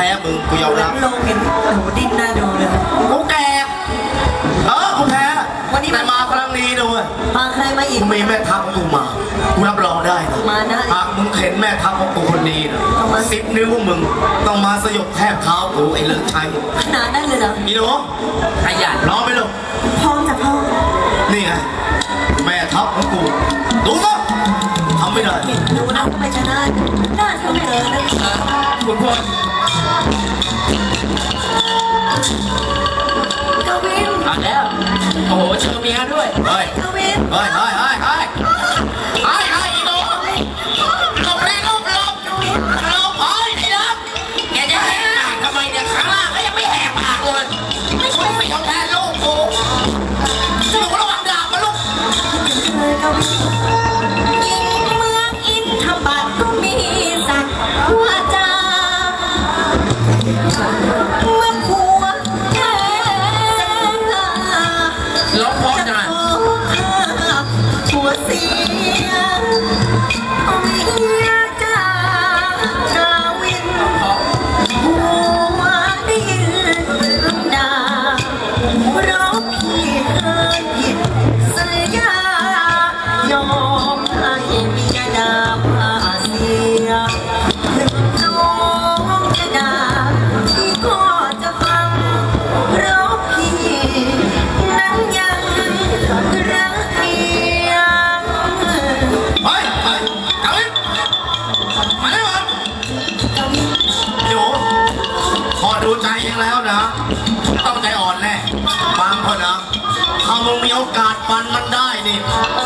พ้มึงกูยอมรับลงเห็นโอ้โหดิ้นหน้าดูเลย กูแก่เออกูแพ้วันนี้ แต่มาครั้งนี้ด้วยพาใครมาอีกมีแม่ทัพของกูมากูรับรองได้นะมาได้หากมึงเห็นแม่ทัพของกูคนนี้นะทำไมสิบนิ้วมึงต้องมาสยบแทบเท้ากูไอ้เลิศชัยขนาดนั้นเลยเหรออีหนูขยันร้องไปลูกพร้อมจะพ่อนี่ไงแม่ทัพของกูดูมั้ทำไม่ได้ ดูนะไม่ชนะน่าเสมอนะคุณพล กวินเอาแล้ว โอ้โหเชิญเมียด้วย เฮ้ย กวินเฮ้ยเฮ้ยเฮ้ยเฮ้ยเฮ้ยเฮ้ยอีหนูหลบเลยหลบหลบหลบเฮ้ยไอ้ลับแกจะแหกปากทำไมเนี่ยข้างล่างก็ยังไม่แหกปากเลยไม่ช่วยไม่ยอมแพ้ลูกกูหนูระวังดาบมาลูกเลยกวิน มื่อผัวแก่ร้องเพราะจังหัวเสียเมียจ้าดาวินหัวดินดาเพราะพี่เคยผิดสัญญายอมให้เมียดาผ้า ดูใจเองแล้วนะ ต้องใจอ่อนแน่ฟังเขานะถ้ามึงมีโอกาสปันมันได้นี่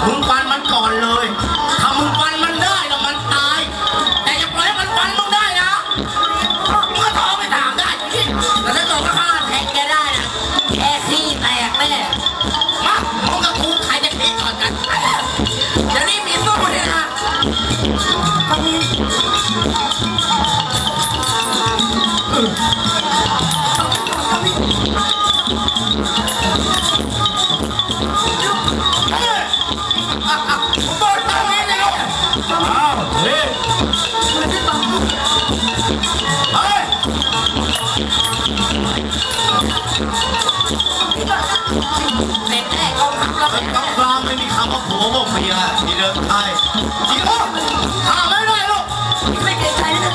มึงปันมันก่อนเลย เด็กแรกกองทัพแล้วเป็นกำกลางไม่มีคำว่าผัวว่าเมียทีเดินไทยจีโอ้ทำไม่ได้ลูกไม่เกรงใจนะ